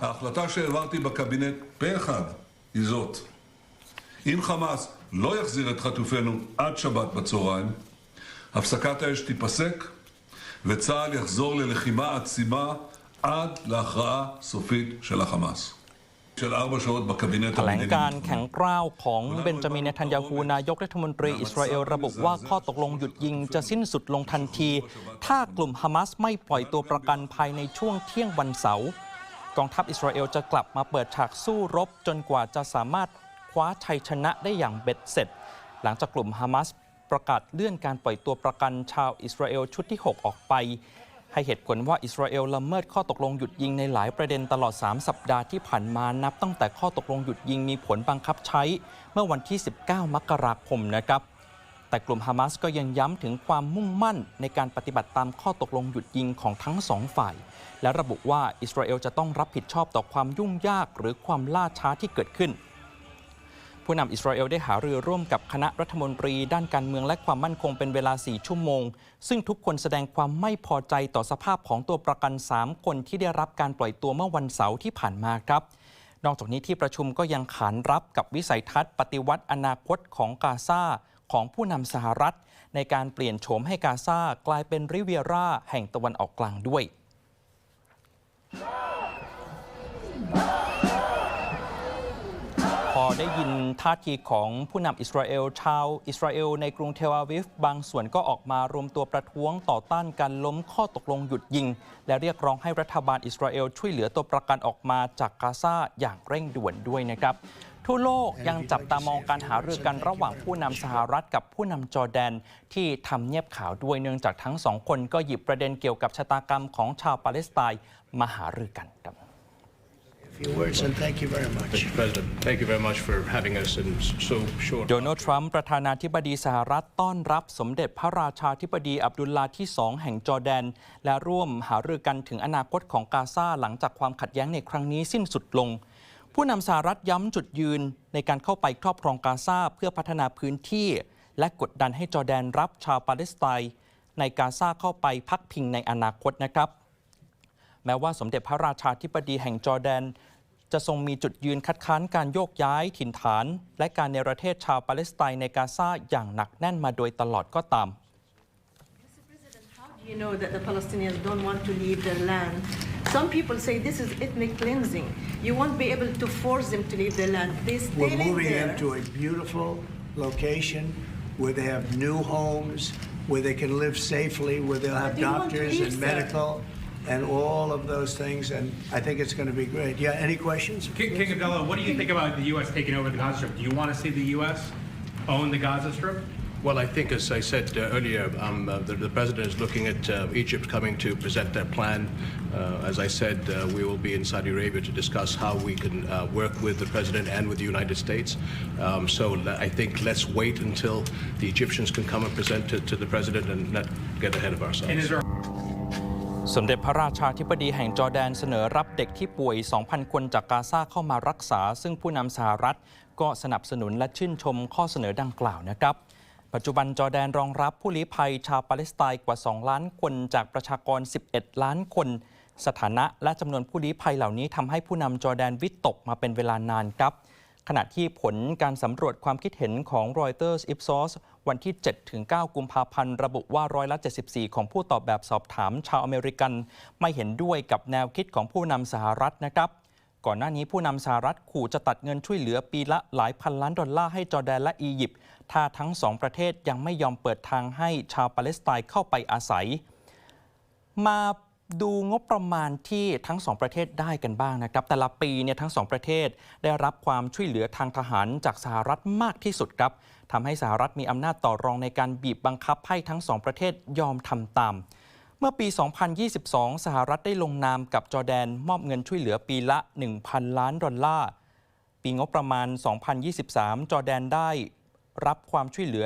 ההחלטה שהעברתי בקבינט פה אחד היא זאת: אם חמאס לא יחזיר את חטופינו עד שבת בצהריים, הפסקת האש תיפסק וצה"ל יחזור ללחימה עצימה עד להכרעה סופית של החמאס. של ארבע שעות בקבינט แถลง המדיני.การแข็งกร้าวของเบนจามินเนทันยาฮูนายกรัฐมนตรีอิสราเอลระบุว่าข้อตกลงหยุดยิงจะสิ้นสุดลงทันที ถ้ากลุ่มฮามาสไม่ปล่อยตัวประกันภายในช่วงเที่ยงวันเสาร์ กองทัพอิสราเอลจะกลับมาเปิดฉากสู้รบจนกว่าจะสามารถคว้าชัยชนะได้อย่างเบ็ดเสร็จ หลังจากกลุ่มฮามาสประกาศเลื่อนการปล่อยตัวประกันชาวอิสราเอลชุดที่ 6 ออกไป ให้เหตุผลว่าอิสราเอลละเมิดข้อตกลงหยุดยิงในหลายประเด็นตลอด 3 สัปดาห์ที่ผ่านมานับตั้งแต่ข้อตกลงหยุดยิงมีผลบังคับใช้ เมื่อวันที่ 19 มกราคมนะครับ แต่กลุ่มฮามาสก็ยังย้ำถึงความมุ่งมั่นในการปฏิบัติตามข้อตกลงหยุดยิงของทั้งสองฝ่าย และระบุว่าอิสราเอลจะต้องรับผิดชอบต่อความยุ่งยากหรือความล่าช้าที่เกิดขึ้น ผู้นำอิสราเอลได้หารือร่วมกับคณะรัฐมนตรี ด้านการเมืองและความมั่นคงเป็นเวลา 4 ชั่วโมง ซึ่งทุกคนแสดงความไม่พอใจต่อสภาพของตัวประกัน 3 คนที่ได้รับการปล่อยตัวเมื่อวันเสาร์ที่ผ่านมาครับนอกจากนี้ที่ประชุมก็ยังขานรับกับวิสัยทัศน์ ปฏิวัติอนาคตของกาซา ของผู้นำสหรัฐ ในการเปลี่ยนโฉมให้กาซากลายเป็นริเวียร่าแห่งตะวันออกกลางด้วยพอได้ยินท่าทีของผู้นำอิสราเอลชาวอิสราเอลในกรุงเทลอาวิฟบางส่วนก็ออกมารวมตัวประท้วงต่อต้านการล้มข้อตกลงหยุดยิง และเรียกร้องให้รัฐบาลอิสราเอลช่วยเหลือตัวประกันออกมาจากกาซาอย่างเร่งด่วนด้วยนะครับ ทั่วโลกยังจับตามองการหารือกันระหว่างผู้นำสหรัฐกับผู้นำจอร์แดน ที่ทำเนียบข่าวด้วยเนื่องจากทั้งสองคนก็หยิบประเด็นเกี่ยวกับชะตากรรมของชาวปาเลสไตน์มาหารือกันครับ few words and thank you very much. Mr. President, thank you very much for having us in so short. โดนัลด์ทรัมป์ประธานาธิบดีสหรัฐต้อนรับสมเด็จพระราชาธิบดีอับดุลลาห์ที่สองแห่งจอร์แดน และร่วมหารือกันถึงอนาคตของกาซาหลังจากความขัดแย้งในครั้งนี้สิ้นสุดลง ผู้นำสหรัฐย้ำจุดยืนในการเข้าไปครอบครองกาซาเพื่อพัฒนาพื้นที่ และกดดันให้จอร์แดนรับชาวปาเลสไตน์ในกาซาเข้าไปพักพิงในอนาคตนะครับ แม้ว่าสมเด็จพระราชาธิบดีแห่งจอร์แดน จะทรงมีจุดยืนคัดค้านการโยกย้ายถิ่นฐาน และการเนรเทศชาวปาเลสไตน์ในกาซาอย่างหนักแน่นมาโดยตลอดก็ตาม Mr. President, how do you know that the Palestinians don't want to leave their land? Some people say this is ethnic cleansing. You won't be able to force them to leave their land. They stay We're moving there. them to a beautiful location where they have new homes, where they can live safely, where they'll have But they want to doctors and sir. medical and all of those things. And I think it's going to be great. Yeah, any questions? King, King Abdullah, what do you think about the U.S. taking over the Gaza Strip? Do you want to see the U.S. own the Gaza Strip? Well, I think, as I said uh, earlier, um, uh, the, the president is looking at uh, Egypt coming to present their plan. Uh, as I said, uh, we will be in Saudi Arabia to discuss how we can uh, work with the president and with the United States. Um, so le- I think let's wait until the Egyptians can come and present it to the president and not get ahead of ourselves. And is there สมเด็จพระราชาธิบดีแห่งจอร์แดนเสนอรับเด็กที่ป่วย 2,000 คนจากกาซาเข้ามารักษา ซึ่งผู้นำสหรัฐก็สนับสนุนและชื่นชมข้อเสนอดังกล่าวนะครับ ปัจจุบันจอแดนรองรับผู้ลี้ภัยชาวปาเลสไตน์กว่า 2 ล้านคนจากประชากร 11 ล้านคน สถานะและจำนวนผู้ลี้ภัยเหล่านี้ทำให้ผู้นำจอแดนวิตกมาเป็นเวลานานครับ ขณะที่ผลการสำรวจความคิดเห็นของ Reuters Ipsos วันที่ 7-9 กุมภาพันธ์ ระบุว่าร้อยละ 74 ของผู้ตอบแบบสอบถามชาวอเมริกัน ไม่เห็นด้วยกับแนวคิดของผู้นำสหรัฐนะครับ ก่อนหน้านี้ผู้นำสหรัฐขู่จะตัดเงินช่วยเหลือปีละหลายพันล้านดอลลาร์ให้จอร์แดนและอียิปต์ถ้าทั้งสองประเทศยังไม่ยอมเปิดทางให้ชาวปาเลสไตน์เข้าไปอาศัย มาดูงบประมาณที่ทั้งสองประเทศได้กันบ้างนะครับ แต่ละปีเนี่ยทั้งสองประเทศได้รับความช่วยเหลือทางทหารจากสหรัฐมากที่สุดครับทำให้สหรัฐมีอำนาจต่อรองในการบีบบังคับให้ทั้งสองประเทศยอมทำตาม เมื่อปี 2022 สหรัฐได้ลงนามกับจอร์แดนมอบเงินช่วยเหลือปีละ 1,000 ล้านดอลลาร์ ปีงบประมาณ 2023 จอร์แดนได้รับความช่วยเหลือ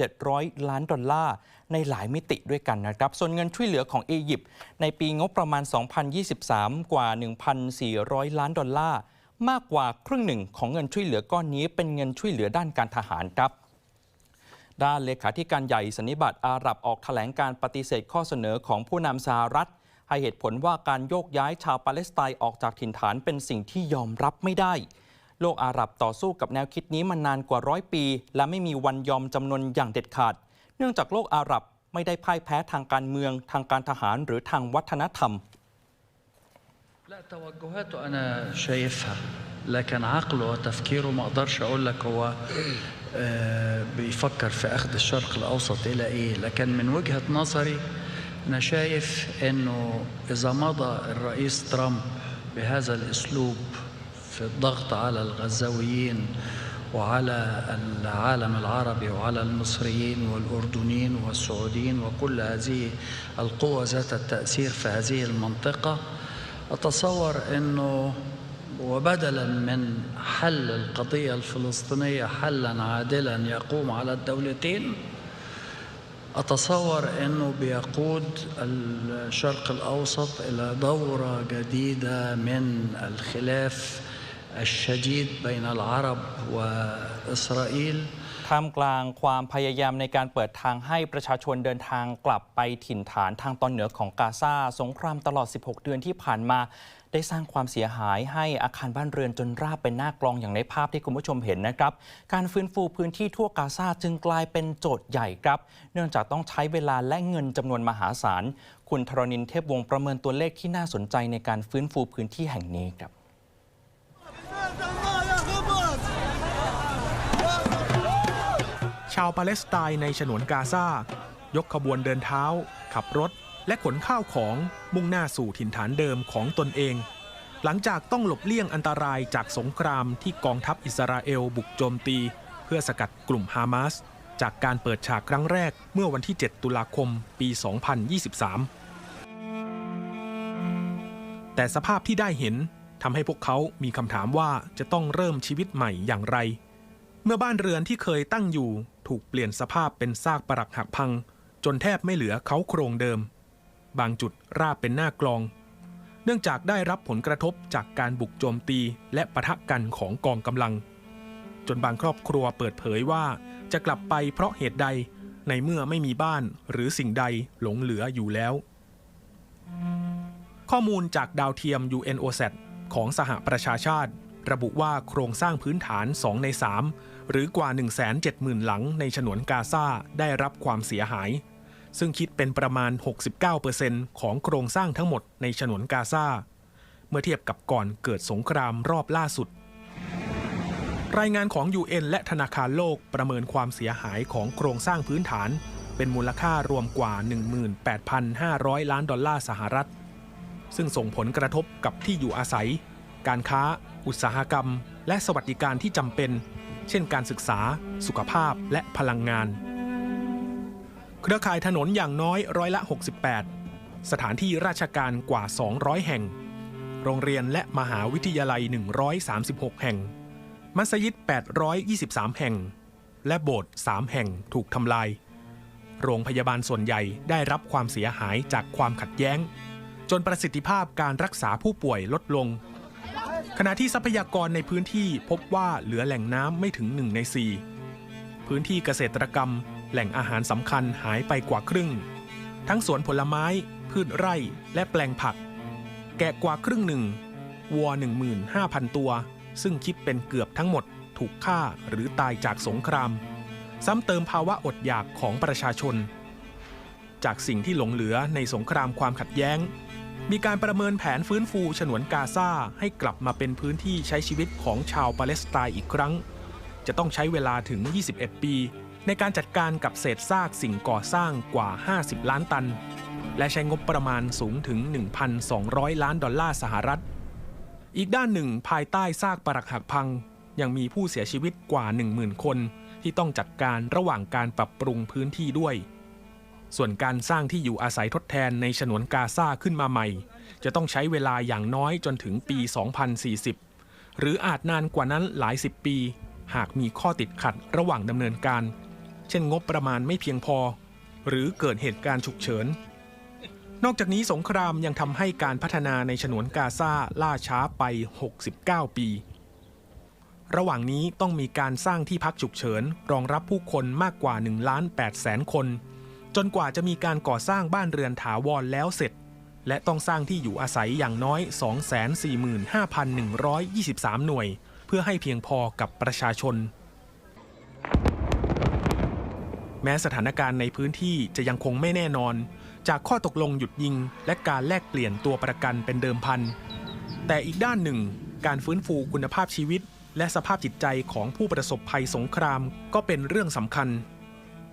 1,700 ล้านดอลลาร์ ในหลายมิติด้วยกันนะครับ ส่วนเงินช่วยเหลือของอียิปต์ในปีงบประมาณ 2023 กว่า 1,400 ล้านดอลลาร์ มากกว่าครึ่งหนึ่งของเงินช่วยเหลือก้อนนี้เป็นเงินช่วยเหลือด้านการทหารครับ ด้านเลขาธิการใหญ่สันนิบาตอาหรับออกแถลงการปฏิเสธข้อเสนอของผู้นำสหรัฐ ให้เหตุผลว่าการโยกย้ายชาวปาเลสไตน์ออกจากถิ่นฐานเป็นสิ่งที่ยอมรับไม่ได้ โลกอาหรับต่อสู้กับแนวคิดนี้มานานกว่าร้อยปี และไม่มีวันยอมจำนนอย่างเด็ดขาด เนื่องจากโลกอาหรับไม่ได้พ่ายแพ้ทางการเมือง ทางการทหารหรือทางวัฒนธรรม لكن عقله وتفكيره ما أقدرش أقول لك هو آه، بيفكر في أخذ الشرق الأوسط إلى إيه. لكن من وجهة نظري أنا شايف إنه إذا مضى الرئيس ترامب بهذا الأسلوب في الضغط على الغزاويين وعلى العالم العربي وعلى المصريين والأردنيين والسعوديين وكل هذه القوى ذات التأثير في هذه المنطقة أتصور أنه وبدلا من حل القضية الفلسطينية حلا عادلا يقوم على الدولتين أتصور أنه بيقود الشرق الأوسط إلى دورة جديدة من الخلاف الشديد بين العرب وإسرائيل. ท่ามกลางความพยายามในการเปิดทางให้ประชาชนเดินทางกลับไปถิ่นฐานทางตอนเหนือของกาซาสงครามตลอด 16 เดือนที่ผ่านมา ได้สร้างความเสียหายให้อาคารบ้านเรือนจนราบเป็นหน้ากลองอย่างในภาพที่คุณผู้ชมเห็นนะครับ การฟื้นฟูพื้นที่ทั่วกาซาจึงกลายเป็นโจทย์ใหญ่ครับ เนื่องจากต้องใช้เวลาและเงินจำนวนมหาศาล คุณธรณินเทพวงศ์ประเมินตัวเลขที่น่าสนใจในการฟื้นฟูพื้นที่แห่งนี้ครับ ชาวปาเลสไตน์ในฉนวนกาซา ยกขบวนเดินเท้า ขับรถ และขนข้าวของมุ่งหน้าสู่ถิ่นฐานเดิมของตนเอง หลังจากต้องหลบเลี่ยงอันตรายจากสงครามที่กองทัพอิสราเอลบุกโจมตี เพื่อสกัดกลุ่มฮามาส จากการเปิดฉากครั้งแรกเมื่อวันที่ 7 ตุลาคม ปี 2023 แต่สภาพที่ได้เห็นทำให้พวกเขามีคำถามว่าจะต้องเริ่มชีวิตใหม่อย่างไร เมื่อบ้านเรือนที่เคยตั้งอยู่ ถูกเปลี่ยนสภาพเป็นซากปรักหักพัง จนแทบไม่เหลือเขาโครงเดิม บางจุดราบเป็นหน้ากลอง เนื่องจากได้รับผลกระทบจากการบุกโจมตีและปะทะกันของกองกำลัง จนบางครอบครัวเปิดเผยว่าจะกลับไปเพราะเหตุใดในเมื่อไม่มีบ้านหรือสิ่งใดหลงเหลืออยู่แล้ว ข้อมูลจากดาวเทียม UNOSAT ของสหประชาชาติ ระบุว่าโครงสร้างพื้นฐาน 2 ใน 3 หรือกว่า 170,000 หลังในฉนวนกาซาได้รับความเสียหาย ซึ่งคิดเป็นประมาณ 69%ของโครงสร้างทั้งหมดในฉนวนกาซาเมื่อเทียบกับก่อนเกิดสงครามรอบล่าสุด รายงานของ UN และธนาคารโลกประเมินความเสียหายของโครงสร้างพื้นฐาน เป็นมูลค่ารวมกว่า 18,500 ล้านดอลลาร์สหรัฐ ซึ่งส่งผลกระทบกับที่อยู่อาศัย การค้า อุตสาหกรรม และสวัสดิการที่จำเป็น เช่นการศึกษา สุขภาพและพลังงาน เครือข่ายถนนอย่างน้อยร้อยละ 68 สถานที่ราชการกว่า 200 แห่ง โรงเรียนและมหาวิทยาลัย 136 แห่ง มัสยิด 823 แห่ง และโบสถ์ 3 แห่งถูกทำลาย โรงพยาบาลส่วนใหญ่ได้รับความเสียหายจากความขัดแย้งจนประสิทธิภาพการรักษาผู้ป่วยลดลง ขณะที่ทรัพยากรในพื้นที่พบว่าเหลือแหล่งน้ำไม่ถึง1ใน4พื้นที่เกษตรกรรม แหล่งอาหารสำคัญหายไปกว่าครึ่ง ทั้งสวนผลไม้ พืชไร่และแปลงผัก แกะกว่าครึ่งหนึ่งวัว 15,000 ตัว ซึ่งคิดเป็นเกือบทั้งหมดถูกฆ่าหรือตายจากสงคราม ซ้ำเติมภาวะอดอยากของประชาชน จากสิ่งที่หลงเหลือในสงครามความขัดแย้ง มีการประเมินแผนฟื้นฟูฉนวนกาซาให้กลับมาเป็นพื้นที่ใช้ชีวิตของชาวปาเลสไตน์อีกครั้ง จะต้องใช้เวลาถึง 21 ปี ในการจัดการกับเศษซากสิ่งก่อสร้างกว่า 50 ล้านตัน และใช้งบประมาณสูงถึง 1,200 ล้านดอลลาร์สหรัฐ อีกด้านหนึ่งภายใต้ซากปรักหักพัง ยังมีผู้เสียชีวิตกว่า 10,000 คน ที่ต้องจัดการระหว่างการปรับปรุงพื้นที่ด้วย ส่วนการสร้างที่อยู่อาศัยทดแทนในฉนวนกาซาขึ้นมาใหม่ จะต้องใช้เวลาอย่างน้อยจนถึงปี 2040 หรืออาจนานกว่านั้นหลายสิบปี หากมีข้อติดขัดระหว่างดำเนินการ เช่นงบประมาณไม่เพียงพอ หรือเกิดเหตุการณ์ฉุกเฉิน นอกจากนี้สงครามยังทำให้การพัฒนาในฉนวนกาซาล่าช้าไป 69 ปี ระหว่างนี้ต้องมีการสร้างที่พักฉุกเฉินรองรับผู้คนมากกว่า1ล้าน8แสนคน จนกว่าจะมีการก่อสร้างบ้านเรือนถาวรแล้วเสร็จ และต้องสร้างที่อยู่อาศัยอย่างน้อย 245,123 หน่วย เพื่อให้เพียงพอกับประชาชน แม้สถานการณ์ในพื้นที่จะยังคงไม่แน่นอน จากข้อตกลงหยุดยิง และการแลกเปลี่ยนตัวประกันเป็นเดิมพัน แต่อีกด้านหนึ่ง การฟื้นฟูคุณภาพชีวิต และสภาพจิตใจของผู้ประสบภัยสงครามก็เป็นเรื่องสำคัญ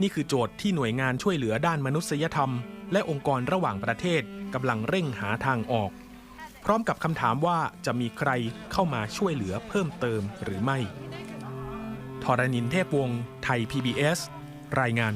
นี่คือโจทย์ที่หน่วยงานช่วยเหลือด้านมนุษยธรรม และองค์กรระหว่างประเทศกำลังเร่งหาทางออก พร้อมกับคำถามว่าจะมีใครเข้ามาช่วยเหลือเพิ่มเติมหรือไม่ทรณินเทพวงศ์ไทย PBS รายงาน